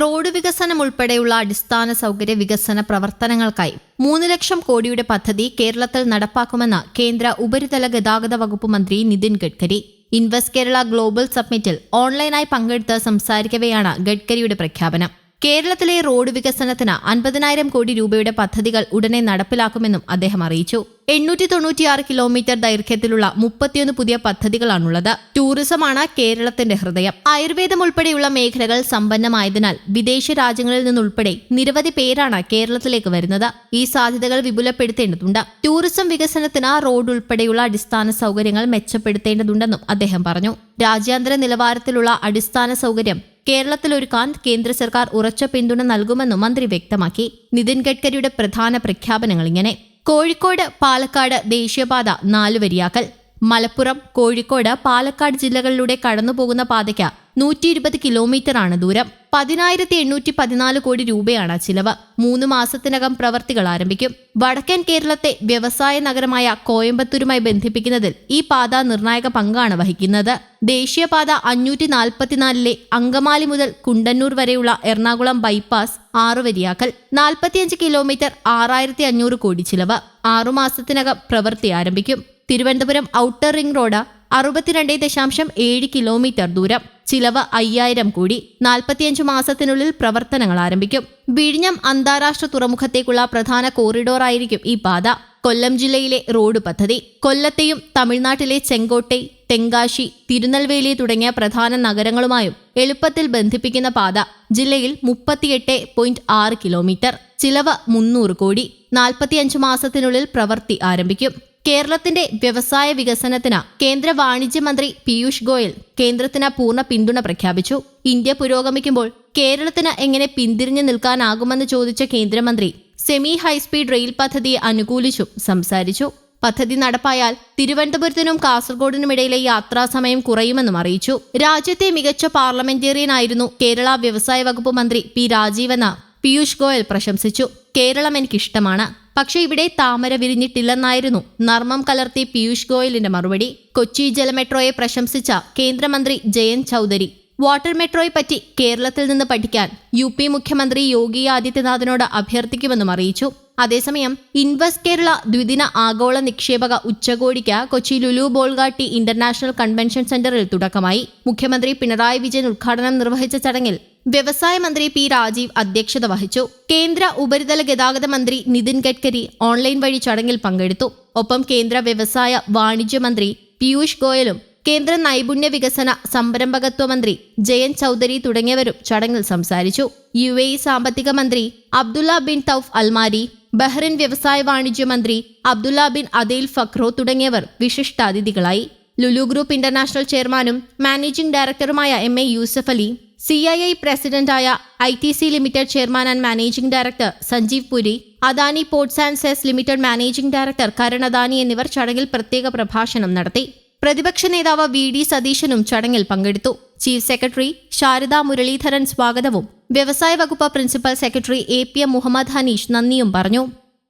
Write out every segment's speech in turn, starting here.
Road വികസനം ഉൾപ്പെടെയുള്ള അടിസ്ഥാന സൗകര്യ വികസന പ്രവർത്തനങ്ങൾക്കായി മൂന്ന് ലക്ഷം കോടിയുടെ പദ്ധതി കേരളത്തിൽ നടപ്പാക്കുമെന്ന് കേന്ദ്ര ഉപരിതല ഗതാഗത വകുപ്പ് മന്ത്രി നിതിൻ ഗഡ്കരി. ഇൻവെസ്റ്റ് കേരള ഗ്ലോബൽ സബ്മിറ്റിൽ ഓൺലൈനായി പങ്കെടുത്ത് സംസാരിക്കവെയാണ് ഗഡ്കരിയുടെ പ്രഖ്യാപനം. കേരളത്തിലെ റോഡ് വികസനത്തിന് അൻപതിനായിരം കോടി രൂപയുടെ പദ്ധതികൾ ഉടനെ നടപ്പിലാക്കുമെന്നും അദ്ദേഹം അറിയിച്ചു. എണ്ണൂറ്റി തൊണ്ണൂറ്റിയാറ് കിലോമീറ്റർ ദൈർഘ്യത്തിലുള്ള മുപ്പത്തിയൊന്ന് പുതിയ പദ്ധതികളാണുള്ളത്. ടൂറിസമാണ് കേരളത്തിന്റെ ഹൃദയം. ആയുർവേദം ഉൾപ്പെടെയുള്ള മേഖലകൾ സമ്പന്നമായതിനാൽ വിദേശ രാജ്യങ്ങളിൽ നിന്നുൾപ്പെടെ നിരവധി പേരാണ് കേരളത്തിലേക്ക് വരുന്നത്. ഈ സാധ്യതകൾ വിപുലപ്പെടുത്തേണ്ടതുണ്ട്. ടൂറിസം വികസനത്തിന് റോഡ് ഉൾപ്പെടെയുള്ള അടിസ്ഥാന സൗകര്യങ്ങൾ മെച്ചപ്പെടുത്തേണ്ടതുണ്ടെന്നും അദ്ദേഹം പറഞ്ഞു. രാജ്യാന്തര നിലവാരത്തിലുള്ള അടിസ്ഥാന സൗകര്യം കേരളത്തിലൊരുക്കാൻ കേന്ദ്ര സർക്കാർ ഉറച്ച പിന്തുണ നൽകുമെന്നും മന്ത്രി വ്യക്തമാക്കി. നിതിൻ ഗഡ്കരിയുടെ പ്രധാന പ്രഖ്യാപനങ്ങൾ ഇങ്ങനെ കോഴിക്കോട് പാലക്കാട് ദേശീയപാത നാലുവരിയാക്കൽ. മലപ്പുറം കോഴിക്കോട് പാലക്കാട് ജില്ലകളിലൂടെ കടന്നുപോകുന്ന പാതയ്ക്ക് നൂറ്റി ഇരുപത് കിലോമീറ്ററാണ് ദൂരം. പതിനായിരത്തി എണ്ണൂറ്റി പതിനാല് കോടി രൂപയാണ് ചിലവ്. മൂന്ന് മാസത്തിനകം പ്രവർത്തികൾ ആരംഭിക്കും. വടക്കൻ കേരളത്തെ വ്യവസായ നഗരമായ കോയമ്പത്തൂരുമായി ബന്ധിപ്പിക്കുന്നതിൽ ഈ പാത നിർണായക പങ്കാണ് വഹിക്കുന്നത്. ദേശീയപാത അഞ്ഞൂറ്റി നാൽപ്പത്തിനാലിലെ അങ്കമാലി മുതൽ കുണ്ടന്നൂർ വരെയുള്ള എറണാകുളം ബൈപ്പാസ് ആറുവരിയാക്കൽ നാൽപ്പത്തിയഞ്ച് കിലോമീറ്റർ ആറായിരത്തി അഞ്ഞൂറ് കോടി ചിലവ്. ആറുമാസത്തിനകം പ്രവൃത്തി ആരംഭിക്കും. തിരുവനന്തപുരം ഔട്ടർ റിംഗ് റോഡ് അറുപത്തിരണ്ട് ദശാംശം ഏഴ് കിലോമീറ്റർ ദൂരം. ചിലവ് അയ്യായിരം കോടി നാൽപ്പത്തിയഞ്ച് മാസത്തിനുള്ളിൽ പ്രവർത്തനങ്ങൾ ആരംഭിക്കും. വിഴിഞ്ഞം അന്താരാഷ്ട്ര തുറമുഖത്തേക്കുള്ള പ്രധാന കോറിഡോറായിരിക്കും ഈ പാത. കൊല്ലം ജില്ലയിലെ റോഡ് പദ്ധതി. കൊല്ലത്തെയും തമിഴ്നാട്ടിലെ ചെങ്കോട്ടൈ തെങ്കാശി തിരുനെൽവേലി തുടങ്ങിയ പ്രധാന നഗരങ്ങളുമായും എളുപ്പത്തിൽ ബന്ധിപ്പിക്കുന്ന പാത ജില്ലയിൽ മുപ്പത്തിയെട്ട് പോയിന്റ് ആറ് കിലോമീറ്റർ ചിലവ് മുന്നൂറ് കോടി. നാൽപ്പത്തിയഞ്ച് മാസത്തിനുള്ളിൽ പ്രവൃത്തി ആരംഭിക്കും. കേരളത്തിന്റെ വ്യവസായ വികസനത്തിന് കേന്ദ്ര വാണിജ്യ മന്ത്രി പീയൂഷ് ഗോയൽ കേന്ദ്രത്തിന് പൂർണ പിന്തുണ പ്രഖ്യാപിച്ചു. ഇന്ത്യ പുരോഗമിക്കുമ്പോൾ കേരളത്തിന് എങ്ങനെ പിന്തിരിഞ്ഞു നിൽക്കാനാകുമെന്ന് ചോദിച്ച കേന്ദ്രമന്ത്രി സെമി ഹൈസ്പീഡ് റെയിൽ പദ്ധതിയെ അനുകൂലിച്ചും സംസാരിച്ചു. പദ്ധതി നടപ്പായാൽ തിരുവനന്തപുരത്തിനും കാസർഗോഡിനുമിടയിലെ യാത്രാ സമയം കുറയുമെന്നും അറിയിച്ചു. രാജ്യത്തെ മികച്ച പാർലമെന്റേറിയനായിരുന്നു കേരള വ്യവസായ വകുപ്പ് മന്ത്രി പി രാജീവെന്ന് പീയൂഷ് ഗോയൽ പ്രശംസിച്ചു. കേരളം എനിക്കിഷ്ടമാണ്. പക്ഷേ ഇവിടെ താമര വിരിഞ്ഞിട്ടില്ലെന്നായിരുന്നു. നർമ്മം കലർത്തി പീയൂഷ് ഗോയലിന്റെ മറുപടി. കൊച്ചി ജലമെട്രോയെ പ്രശംസിച്ച കേന്ദ്രമന്ത്രി ജയന്ത് ചൌധരി. വാട്ടർ മെട്രോയെ പറ്റി കേരളത്തിൽ നിന്ന് പഠിക്കാൻ യു മുഖ്യമന്ത്രി യോഗി ആദിത്യനാഥിനോട് അഭ്യർത്ഥിക്കുമെന്നും അറിയിച്ചു. അതേസമയം ഇൻവെസ്റ്റ് കേരള ദ്വിദിന ആഗോള നിക്ഷേപക ഉച്ചകോടിക്ക് കൊച്ചി ലുലു ബോൾഗാട്ടി ഇന്റർനാഷണൽ കൺവെൻഷൻ സെന്ററിൽ തുടക്കമായി. മുഖ്യമന്ത്രി പിണറായി വിജയൻ ഉദ്ഘാടനം നിർവഹിച്ച ചടങ്ങിൽ വ്യവസായ മന്ത്രി പി രാജീവ് അധ്യക്ഷത വഹിച്ചു. കേന്ദ്ര ഉപരിതല ഗതാഗത മന്ത്രി നിതിൻ ഗഡ്കരി ഓൺലൈൻ വഴി ചടങ്ങിൽ പങ്കെടുത്തു. ഒപ്പം കേന്ദ്ര വ്യവസായ വാണിജ്യ മന്ത്രി പീയൂഷ് ഗോയലും കേന്ദ്ര നൈപുണ്യ വികസന സംരംഭകത്വ മന്ത്രി ജയന്ത് ചൌധരി തുടങ്ങിയവരും ചടങ്ങിൽ സംസാരിച്ചു. യു എ ഇ സാമ്പത്തിക മന്ത്രി Abdulla bin Touq Almarri Bahrain വ്യവസായ വാണിജ്യ മന്ത്രി അബ്ദുല്ല ബിൻ അദീൽ ഫക്രോ തുടങ്ങിയവർ വിശിഷ്ടാതിഥികളായി. ലുലു ഗ്രൂപ്പ് ഇന്റർനാഷണൽ ചെയർമാനും മാനേജിംഗ് ഡയറക്ടറുമായ M A Yusuf Ali C I I പ്രസിഡന്റായ I T C limited chairman and managing director Sanjiv Puri Adani ports and SEZ limited managing director Karan Adani എന്നിവർ ചടങ്ങിൽ പ്രത്യേക പ്രഭാഷണം നടത്തി. പ്രതിപക്ഷ നേതാവ് വി ഡി സതീശനും ചടങ്ങിൽ പങ്കെടുത്തു. ചീഫ് സെക്രട്ടറി ശാരദാ മുരളീധരൻ സ്വാഗതവും വ്യവസായ വകുപ്പ് principal secretary A P M Muhammad Hanish നന്ദിയും പറഞ്ഞു.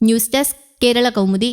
News desk Kerala Kaumudi.